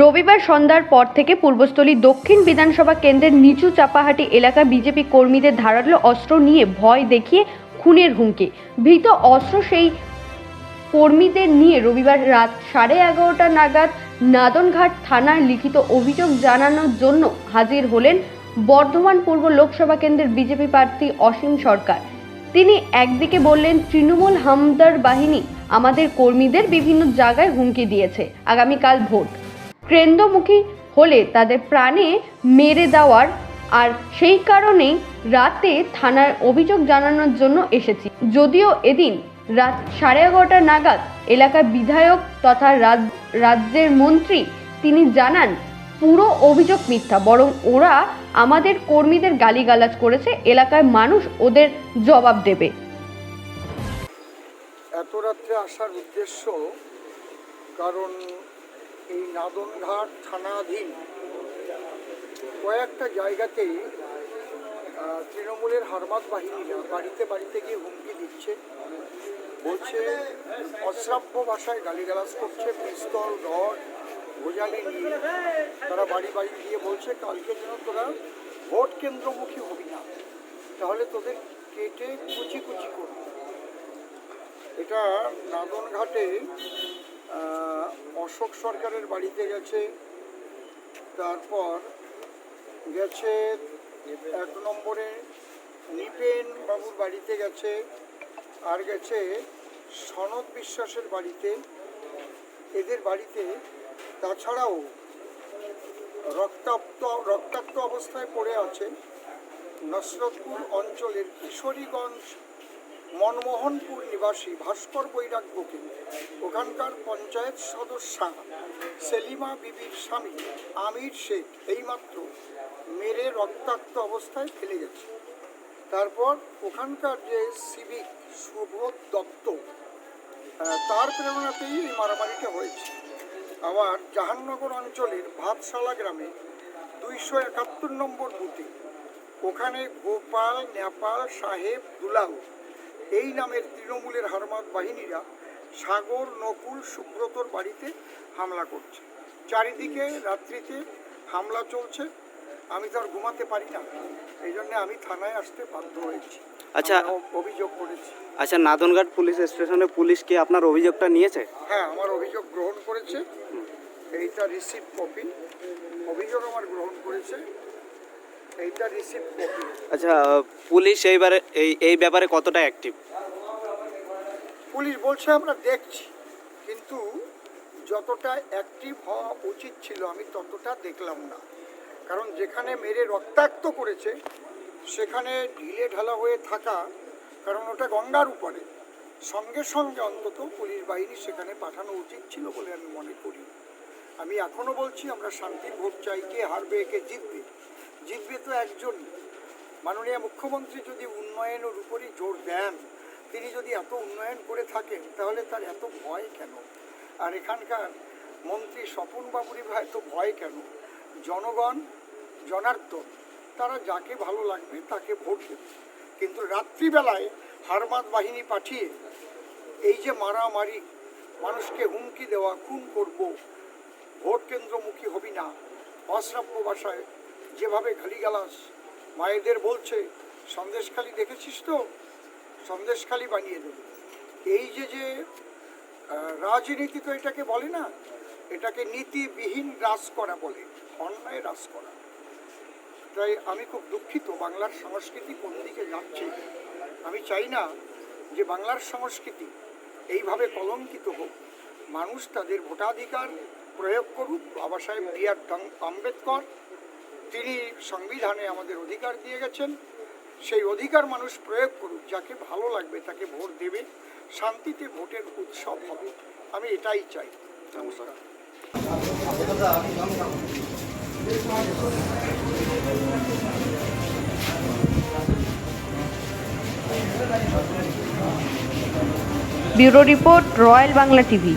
রবিবার সন্ধ্যার পর থেকে পূর্বস্থলী দক্ষিণ বিধানসভা কেন্দ্রের নিচু চাপাহাটি এলাকা বিজেপি কর্মীদের ধারালো অস্ত্র নিয়ে ভয় দেখিয়ে খুনের হুমকি। ভীত অস্ত্র সেই কর্মীদের নিয়ে রবিবার রাত সাড়ে এগারোটা নাগাদ নাদনঘাট থানার লিখিত অভিযোগ জানানোর জন্য হাজির হলেন বর্ধমান পূর্ব লোকসভা কেন্দ্রের বিজেপি প্রার্থী অসীম সরকার। তিনি একদিকে বললেন, তৃণমূল হামদার বাহিনী আমাদের কর্মীদের বিভিন্ন জায়গায় হুমকি দিয়েছে। আগামীকাল ভোট। কেন্দ্রমুখী হলে তাদের প্রাণে মেরে দেওয়ার, আর সেই কারণেই রাতে থানার অভিযোগ জানানোর জন্য এসেছি। যদিও এদিন রাত সাড়ে এগারোটা নাগাদ এলাকার বিধায়ক তথা রাজ- রাজ্যের মন্ত্রী তিনি জানান, পুরো অভিযোগ মিথ্যা, বরং ওরা আমাদের কর্মীদের গালিগালাজ করেছে, এলাকার মানুষ ওদের জবাব দেবে। এত রাত্রে আসার উদ্দেশ্য কারণ এই নাদনঘাট থানাধীন কয়েকটা জায়গাতেই তৃণমূলের হারমাত বাহিনীরা বাড়িতে বাড়িতে গিয়ে হুমকি দিচ্ছে। বলছে, অশ্রাব্য ভাষায় গালিগালাজ করছে, পিস্তল, রড, ভোজালি নিয়ে। তারা বাড়ি বাড়ি গিয়ে বলছে, কালকে যেন তোরা ভোট কেন্দ্রমুখী হবি না। তাহলে তোদের কেটে কুচি কুচি করবে। এটা নাদনঘাটে অশোক সরকারের বাড়িতে গেছে, তারপর গেছে এক নম্বরে নিপেন বাবুর বাড়িতে গেছে, আর গেছে সনদ বিশ্বাসের বাড়িতে। এদের বাড়িতে তাছাড়াও রক্তাক্ত রক্তাক্ত অবস্থায় পড়ে আছে নসরতপুর অঞ্চলের কিশোরীগঞ্জ মনমোহনপুর নিবাসী ভাস্কর বৈরাগ্যকে ওখানকার পঞ্চায়েত সদস্যা সেলিমা বিবির স্বামী আমির শেখ এইমাত্র মেরে রক্তাক্ত অবস্থায় ফেলে গেছে। তারপর ওখানকার যে সিভিক সুব্রত দত্ত তার প্রেরণাতেই এই মারামারিটা হয়েছে। আবার জাহাননগর অঞ্চলের ভাতশালা গ্রামে দুইশো একাত্তর নম্বর বুথে ওখানে গোপাল নেপাল সাহেব, দুলাল এই নামের তৃণমূলের হারমাত বাহিনীরা সাগর নকুল সুব্রতর বাড়িতে হামলা করছে। চারিদিকে রাত্রিতে হামলা চলছে। আমি তো আর ঘুমাতে পারি না। এই জন্যে আমি থানায় আসতে বাধ্য হয়েছি। আচ্ছা। অভিযোগ করেছি। আচ্ছা নাদনঘাট পুলিশ স্টেশনে পুলিশ কি আপনার অভিযোগটা নিয়েছে? হ্যাঁ আমার অভিযোগ গ্রহণ করেছে। এইটা রিসিভ কপি অভিযোগ আমার গ্রহণ করেছে। এইটা রিসিভ কপি আচ্ছা পুলিশ এইবারে এই এই ব্যাপারে কতটা অ্যাক্টিভ পুলিশ বলছে আমরা দেখছি। কিন্তু যতটা অ্যাক্টিভ হওয়া উচিত ছিল আমি ততটা দেখলাম না। কারণ যেখানে মেরে রক্তাক্ত করেছে সেখানে ঢিলে ঢালা হয়ে থাকা কারণ ওটা গঙ্গার উপরে। সঙ্গে সঙ্গে অন্তত পুলিশ বাহিনী সেখানে পাঠানো উচিত ছিল বলে আমি মনে করি। আমি এখনও বলছি আমরা শান্তির ভোট চাই কে হারবে কে জিতবে। জিতবে তো একজন মাননীয় মুখ্যমন্ত্রী যদি উন্নয়নের উপরই জোর দেন, তিনি যদি এত উন্নয়ন করে থাকেন, তাহলে তার এত ভয় কেন? আর এখানকার মন্ত্রী স্বপন বাবুরি ভাই এত ভয় কেন? জনগণ, জনার্দন, তারা যাকে ভালো লাগবে তাকে ভোট দেবে। কিন্তু রাত্রিবেলায় হারমাত বাহিনী পাঠিয়ে এই যে মারামারি, মানুষকে হুমকি দেওয়া, খুন করব, ভোট কেন্দ্রমুখী হবি না, অশ্রাব্য ভাষায় যেভাবে খালি গালিগালাস মায়েদের বলছে, সন্দেশখালি দেখেছিস তো? সন্দেশখালি বানিয়ে দেবে। এই যে যে রাজনীতি তো এটাকে বলে না, এটাকে নীতিবিহীন রাজ করা বলে, অন্যায় রাজ করা। তাই আমি খুব দুঃখিত বাংলার সংস্কৃতি কোন দিকে যাচ্ছে। আমি চাই না যে বাংলার সংস্কৃতি এইভাবে কলঙ্কিত হোক। মানুষ তাদের ভোটাধিকার প্রয়োগ করুক, বাবা সাহেব বি আর আম্বেদকর তিনি সংবিধানে আমাদের অধিকার দিয়ে গেছেন। সেই অধিকার মানুষ প্রয়োগ করুক যাকে ভালো লাগবে তাকে ভোট দেবে। শান্তিতে ভোটের উৎসব হবে। আমি এটাই চাই। নমস্কার। Bureau report royal Bangla TV.